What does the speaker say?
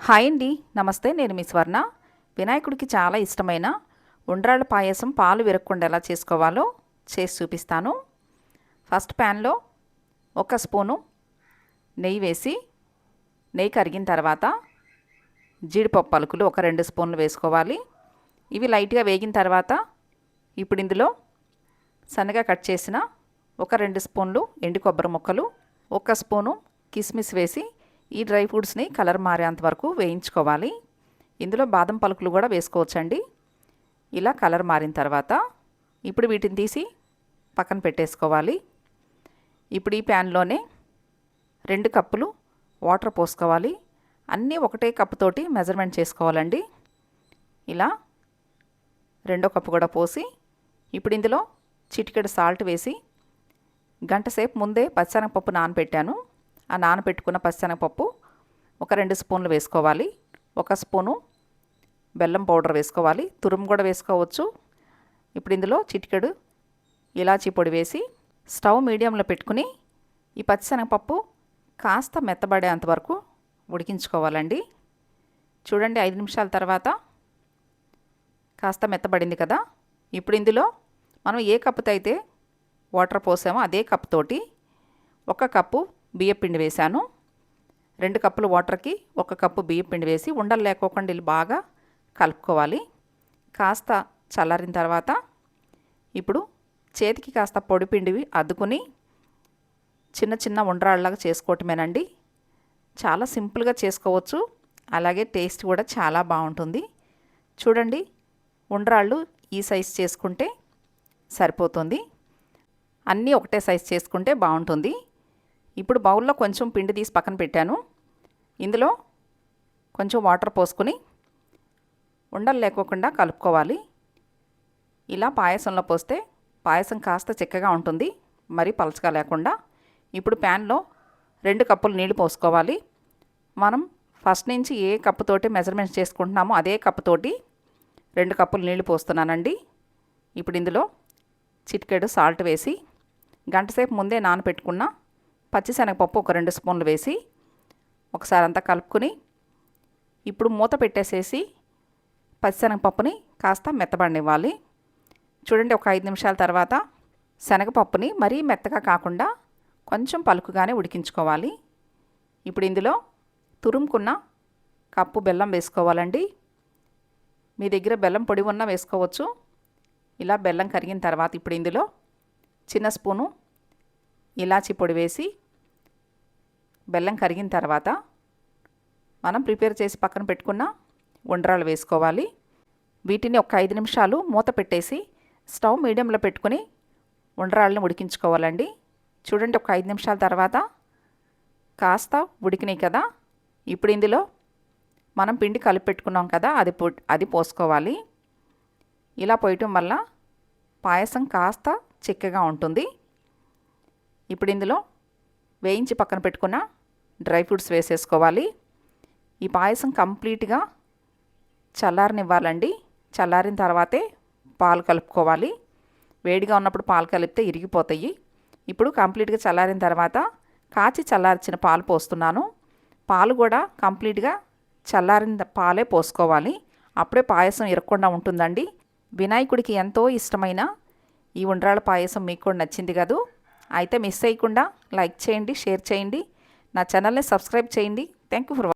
Hi అండి. నమస్తే నేను మీ స్వర్ణ. వినాయకుడికి చాలా ఇష్టమైన ఉండ్రాళ్ళ పాయసం పాలు విరగకుండా ఎలా చేసుకోవాలో చేసి చూపిస్తాను. ఫస్ట్ ప్యాన్లో ఒక స్పూను నెయ్యి వేసి నెయ్యి కరిగిన తర్వాత జీడిపప్పు పలుకులు ఒక రెండు స్పూన్లు వేసుకోవాలి. ఇవి లైట్గా వేగిన తర్వాత ఇప్పుడు ఇందులో సన్నగా కట్ చేసిన ఒక రెండు స్పూన్లు ఎండు కొబ్బరి ముక్కలు ఒక స్పూను కిస్మిస్ వేసి ఈ డ్రై ఫ్రూట్స్ని కలర్ మారేంత వరకు వేయించుకోవాలి. ఇందులో బాదం పలుకులు కూడా వేసుకోవచ్చండి. ఇలా కలర్ మారిన తర్వాత ఇప్పుడు వీటిని తీసి పక్కన పెట్టేసుకోవాలి. ఇప్పుడు ఈ ప్యాన్లోనే రెండు కప్పులు వాటర్ పోసుకోవాలి. అన్నీ ఒకటే కప్పుతోటి మెజర్మెంట్ చేసుకోవాలండి. ఇలా రెండో కప్పు కూడా పోసి ఇప్పుడు ఇందులో చిటికెడు సాల్ట్ వేసి గంట సేపు ముందే పచ్చనగపప్పు నానబెట్టాను. ఆ నానబెట్టుకున్న పచ్చనగపప్పు ఒక రెండు స్పూన్లు వేసుకోవాలి. ఒక స్పూను బెల్లం పౌడర్ వేసుకోవాలి. తురుము కూడా వేసుకోవచ్చు. ఇప్పుడు ఇందులో చిటికెడు ఇలాచీ పొడి వేసి స్టవ్ మీడియంలో పెట్టుకుని ఈ పచ్చిశనగపప్పు కాస్త మెత్తబడేంత వరకు ఉడికించుకోవాలండి. చూడండి ఐదు నిమిషాల తర్వాత కాస్త మెత్తబడింది కదా. ఇప్పుడు ఇందులో మనం ఏ కప్పుతో అయితే వాటర్ పోసామో అదే కప్పుతోటి ఒక కప్పు బియ్యపిండి వేశాను. రెండు కప్పులు వాటర్కి ఒక కప్పు బియ్యపిండి వేసి ఉండలు లేకోకుండా ఇల్లు బాగా కలుపుకోవాలి. కాస్త చల్లారిన తర్వాత ఇప్పుడు చేతికి కాస్త పొడిపిండివి అద్దుకుని చిన్న చిన్న ఉండ్రాళ్ళలాగా చేసుకోవటమేనండి. చాలా సింపుల్గా చేసుకోవచ్చు. అలాగే టేస్ట్ కూడా చాలా బాగుంటుంది. చూడండి ఉండరాళ్ళు ఈ సైజ్ చేసుకుంటే సరిపోతుంది. అన్నీ ఒకటే సైజ్ చేసుకుంటే బాగుంటుంది. ఇప్పుడు బౌల్లో కొంచెం పిండి తీసి పక్కన పెట్టాను. ఇందులో కొంచెం వాటర్ పోసుకుని ఉండలు లేకోకుండా కలుపుకోవాలి. ఇలా పాయసంలో పోస్తే పాయసం కాస్త చిక్కగా ఉంటుంది మరి పలచగా లేకుండా. ఇప్పుడు ప్యాన్లో రెండు కప్పులు నీళ్ళు పోసుకోవాలి. మనం ఫస్ట్ నుంచి ఏ కప్పుతోటి మెజర్మెంట్స్ చేసుకుంటున్నామో అదే కప్పుతోటి రెండు కప్పులు నీళ్ళు పోస్తున్నానండి. ఇప్పుడు ఇందులో చిటికెడు సాల్ట్ వేసి గంటసేపు ముందే నానపెట్టుకున్న పచ్చిశనగపప్పు ఒక రెండు స్పూన్లు వేసి ఒకసారి అంతా కలుపుకొని ఇప్పుడు మూత పెట్టేసేసి పచ్చిశనగపప్పుని కాస్త మెత్తబడినివ్వాలి. చూడండి ఒక ఐదు నిమిషాల తర్వాత శనగపప్పుని మరీ మెత్తగా కాకుండా కొంచెం పలుకుగానే ఉడికించుకోవాలి. ఇప్పుడు ఇందులో తురుముకున్న కప్పు బెల్లం వేసుకోవాలండి. మీ దగ్గర బెల్లం పొడి ఉన్నా వేసుకోవచ్చు. ఇలా బెల్లం కరిగిన తర్వాత ఇప్పుడు ఇందులో చిన్న స్పూను ఇలాచి పొడి వేసి బెల్లం కరిగిన తర్వాత మనం ప్రిపేర్ చేసి పక్కన పెట్టుకున్న ఉండ్రాలు వేసుకోవాలి. వీటిని ఒక ఐదు నిమిషాలు మూత పెట్టేసి స్టవ్ మీడియంలో పెట్టుకుని ఉండ్రాళ్ళని ఉడికించుకోవాలండి. చూడండి ఒక ఐదు నిమిషాల తర్వాత కాస్త ఉడికినాయి కదా. ఇప్పుడు ఇందులో మనం పిండి కలిపి పెట్టుకున్నాం కదా అది అది పోసుకోవాలి. ఇలా పోయటం వల్ల పాయసం కాస్త చిక్కగా ఉంటుంది. ఇప్పుడు ఇందులో వేయించి పక్కన పెట్టుకున్న డ్రై ఫ్రూట్స్ వేసేసుకోవాలి. ఈ పాయసం కంప్లీట్గా చల్లారనివ్వాలండి. చల్లారిన తర్వాతే పాలు కలుపుకోవాలి. వేడిగా ఉన్నప్పుడు పాలు కలిపితే ఇరిగిపోతాయి. ఇప్పుడు కంప్లీట్గా చల్లారిన తర్వాత కాచి చల్లార్చిన పాలు పోస్తున్నాను. పాలు కూడా కంప్లీట్గా చల్లారిన పాలే పోసుకోవాలి. అప్పుడే పాయసం ఇరగకుండా ఉంటుందండి. వినాయకుడికి ఎంతో ఇష్టమైన ఈ ఉండ్రాళ్ళ పాయసం మీకు కూడా నచ్చింది కదూ? అయితే మిస్ అయ్యకుండా లైక్ చేయండి షేర్ చేయండి. నా ఛానల్ని సబ్స్క్రైబ్ చేయండి. Thank you for